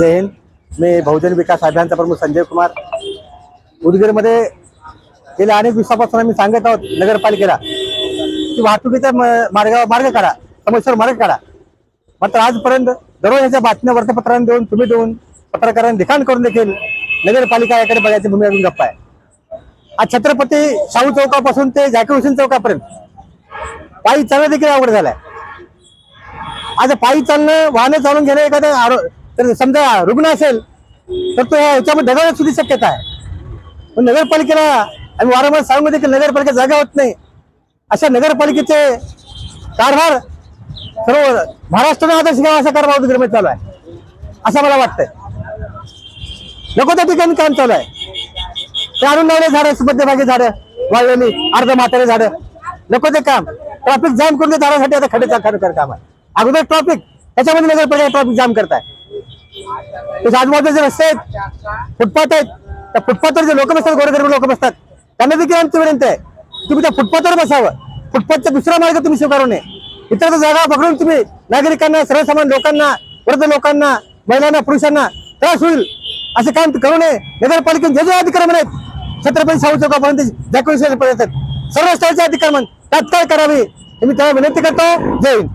जय हिंद मी बहुजन विकास अभियानचा प्रमुख संजय कुमार. उदगीरमध्ये गेल्या अनेक दिवसापासून आम्ही सांगत आहोत नगरपालिकेला की वाहतुकीचा मार्गावर मार्ग काढा समस्यावर मार्ग काढा. मात्र आजपर्यंत दररोज याच्या बातम्या वर्तपत्रांना देऊन तुम्ही देऊन पत्रकारांनी लिखाण करून देखील नगरपालिका याकडे बघायची भूमिका अजून गप्पा आहे. आज छत्रपती शाहू चौकापासून ते जाकीर हुसेन चौकापर्यंत पायी चालणं देखील अवघड झालाय. आज पायी चालणं वाहनं चालून घेणं एखादं तर समजा रुग्ण असेल तर तो याच्यामध्ये ढगाळण्यात सुद्धा शक्यता आहे. पण नगरपालिकेला आम्ही वारंवार सांगू की नगरपालिका जागा होत नाही. अशा नगरपालिकेचे कारभार सर्व महाराष्ट्राने आदर्श घ्यावा असा कारभार उद्गीरमध्ये चालू आहे. असं मला वाटतंय. नको त्या ठिकाणी काम चालू आहे. ते आणून लावले झाडं मध्यभागी झाडं वाळलेली अर्ध म्हातारे झाडं. नको ते काम. ट्रॅफिक जाम करून ते झाडासाठी आता खडे खडकर काम आहे. अगोदर ट्रॅफिक त्याच्यामध्ये नगरपालिका ट्रॅफिक जाम करताय. त्याच्या आजूबाजूचे रस्ते आहेत. फुटपाथ आहेत. त्या फुटपाथवर जे लोक बसतात गोरगरीब लोक बसतात. त्यांना देखील आमची विनंती आहे. तुम्ही त्या फुटपाथवर बसावं. फुटपाथचा दुसरा मार्ग तुम्ही स्वीकारू नये. इतर जागा पकडून तुम्ही नागरिकांना सर्वसामान्य लोकांना वृद्ध लोकांना महिलांना पुरुषांना त्रास होईल. असे काम करू नये. नगरपालिकेने जे जे अतिक्रमण आहेत छत्रपती शाहू चौकापर्यंत जॅकोपर्यंत सर्व स्तराचे अतिक्रमण तात्काळ करावे. मी त्याला विनंती करतो. जय हिंद.